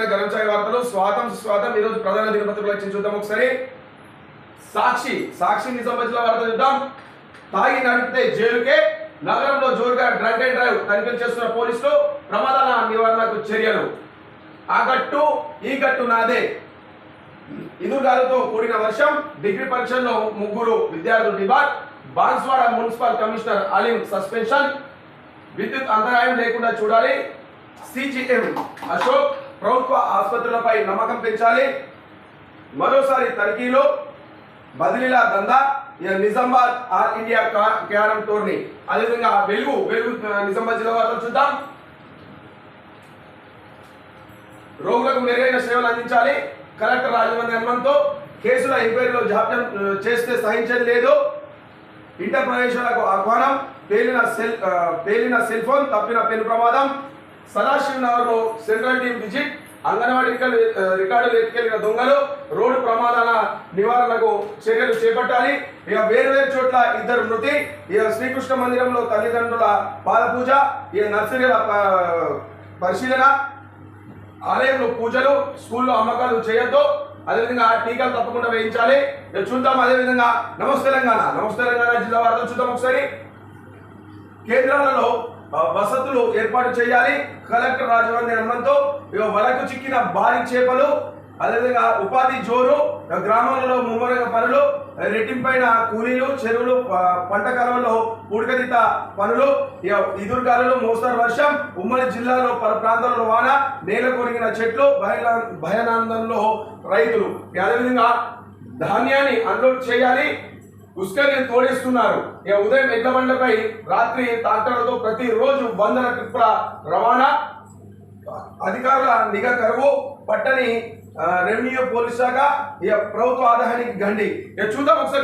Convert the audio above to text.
వస్తున్నాయి గరం ఛాయ్ వార్తలు స్వాతం స్వాతం ఈ రోజు ప్రధాన దినపత్రికలు వచ్చి చూద్దాం ఒకసారి. సాక్షి సాక్షి నిజామాబాద్ వార్త చూద్దాం. తాగి నడిపితే జైలుకే నగరంలో జోరుగా డ్రంక్ అండ్ డ్రైవ్ తనిఖీలు చేస్తున్న పోలీసులు ప్రమాదాల నివారణకు చర్యలు. ఆ గట్టు ఈ గట్టు నాదే. ఎదురుగాలతో కూడిన వర్షం డిగ్రీ పరీక్షల్లో ముగ్గురు విద్యార్థులు debar Banswada municipal commissioner Aleem suspension. విద్యుత్ అంతరాయం లేకుండా చూడాలి. సిజిఎం అశోక్ ప్రభుత్వ ఆసుపత్రులపై నమ్మకం పెంచాలి. మరోసారి తనిఖీలో బదిలీల దందా నిజామాబాద్ ఆల్ ఇండియా కా- క్యారం టోర్నీ. అదేవిధంగా వెలుగు వెలుగు నిజామాబాద్ జిల్లా వార్తలు చూద్దాం. రోగులకు మెరుగైన సేవలు అందించాలి. కలెక్టర్ రాజమండ్రి హనుమంతో కేసుల ఎంక్వైరీలో జాప్యం చేస్తే సహించడం లేదు. ఇంటర్ ప్రవేశాలకు ఆహ్వానం పేలిన సెల్ పేలిన సెల్ ఫోన్ తప్పిన పెను ప్రమాదం. సదాశివ్ నగర్లో central team visit anganwadi record- రికార్డులు ఎత్తుకెళ్ళిన దొంగలు రోడ్డు ప్రమాదాల నివారణకు చర్యలు చేపట్టాలి. ఇక వేరు వేరు చోట్ల ఇద్దరు మృతి. ఇక శ్రీకృష్ణ మందిరంలో తల్లిదండ్రుల పాదపూజ ఇక నర్సరీల ప- పరిశీలన ఆలయంలో పూజలు స్కూల్లో అమ్మకాలు చేయొద్దు. అదేవిధంగా టీకాలు తప్పకుండా వేయించాలి. ఇక చూద్దాం అదేవిధంగా నమస్తే తెలంగాణ. నమస్తే తెలంగాణ జిల్లా వారితో చూద్దాం ఒకసారి. కేంద్రాలలో వసతులు ఏర్పాటు చేయాలి. కలెక్టర్ రాజవంతి అన్నంతో ఇక వలకు చిక్కిన భారీ చేపలు అదేవిధంగా ఉపాధి జోరు గ్రామాలలో ముమ్మరంగ పనులు రెట్టింపైన కూలీలు చెరువులు పంట కాలంలో ఉడకదిత పనులు ఇక మోస్తారు మోస్తరు వర్షం ఉమ్మడి జిల్లాలో పలు ప్రాంతాల్లో వాన నేల కొరిగిన చెట్లు భయానందంలో రైతులు. అదేవిధంగా ధాన్యాన్ని అన్లోడ్ చేయాలి. ఉస్కని తోడేస్తున్నారు. ఇక ఉదయం ఎడ్ల బండ్లపై రాత్రి ట్రాక్టర్లతో ప్రతిరోజు వందల ట్రిప్పుల రవాణా. అధికారుల నిఘా కరువు పట్టని రెవెన్యూ పోలీస్ శాఖ ఇక ప్రభుత్వ ఆదాయానికి గండి. ఇక చూద్దాం ఒకసారి.